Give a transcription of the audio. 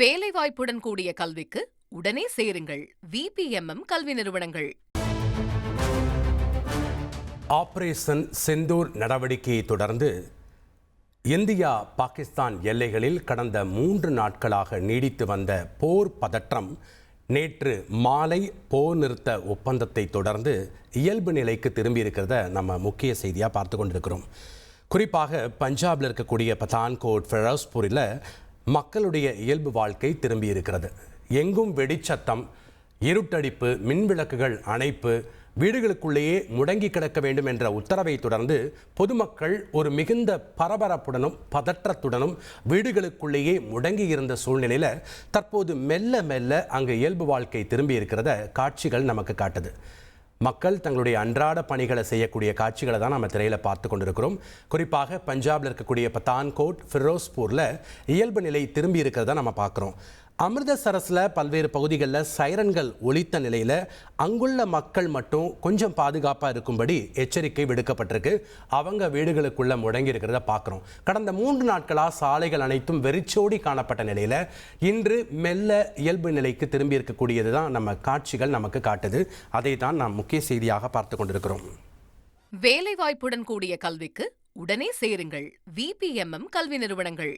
வேலைவாய்ப்புடன் கூடிய கல்விக்கு உடனே சேருங்கள். விபிஎம்எம் கல்வி நிறுவனங்கள். ஆபரேஷன் செந்தூர் நடவடிக்கையை தொடர்ந்து இந்தியா பாகிஸ்தான் எல்லைகளில் கடந்த மூன்று நாட்களாக நீடித்து வந்த போர் பதற்றம் நேற்று மாலை போர் நிறுத்த ஒப்பந்தத்தை தொடர்ந்து இயல்பு நிலைக்கு திரும்பியிருக்கிறத நம்ம முக்கிய செய்தியாக பார்த்து கொண்டிருக்கிறோம். குறிப்பாக பஞ்சாபில் இருக்கக்கூடிய பதான்கோட் ஃபெரோஸ்பூரில் மக்களுடைய இயல்பு வாழ்க்கை திரும்பியிருக்கிறது. எங்கும் வெடிச்சத்தம் இருட்டடிப்பு மின்விளக்குகள் அணைப்பு வீடுகளுக்குள்ளேயே முடங்கி கிடக்க வேண்டும் என்ற உத்தரவை தொடர்ந்து பொதுமக்கள் ஒரு மிகுந்த பரபரப்புடனும் பதற்றத்துடனும் வீடுகளுக்குள்ளேயே முடங்கி இருந்த சூழ்நிலையில் தற்போது மெல்ல மெல்ல அங்கு இயல்பு வாழ்க்கை திரும்பி இருக்கிறத காட்சிகள் நமக்கு காட்டுது. மக்கள் தங்களுடைய அன்றாட பணிகளை செய்யக்கூடிய காட்சிகளை தான் நம்ம திரையில் பார்த்து கொண்டிருக்கிறோம். குறிப்பாக பஞ்சாபில் இருக்கக்கூடிய பத்தான்கோட் ஃபிரோஸ்பூரில் இயல்பு நிலை திரும்பி இருக்கிறத நம்ம பார்க்குறோம். அமிர்தசரஸில் பல்வேறு பகுதிகளில் சைரன்கள் ஒழித்த நிலையில் அங்குள்ள மக்கள் மட்டும் கொஞ்சம் பாதுகாப்பாக இருக்கும்படி எச்சரிக்கை விடுக்கப்பட்டிருக்கு. அவங்க வீடுகளுக்குள்ளே முடங்கி இருக்கிறத பார்க்குறோம் கடந்த மூன்று நாட்களாக சாலைகள் அனைத்தும் வெறிச்சோடி காணப்பட்ட நிலையில் இன்று மெல்ல இயல்பு நிலைக்கு திரும்பி இருக்கக்கூடியது தான் நம்ம காட்சிகள் நமக்கு காட்டுது. அதை தான் நாம் முக்கிய செய்தியாக பார்த்து கொண்டிருக்கிறோம். வேலைவாய்ப்புடன் கூடிய கல்விக்கு உடனே சேருங்கள். விபிஎம்எம் கல்வி நிறுவனங்கள்.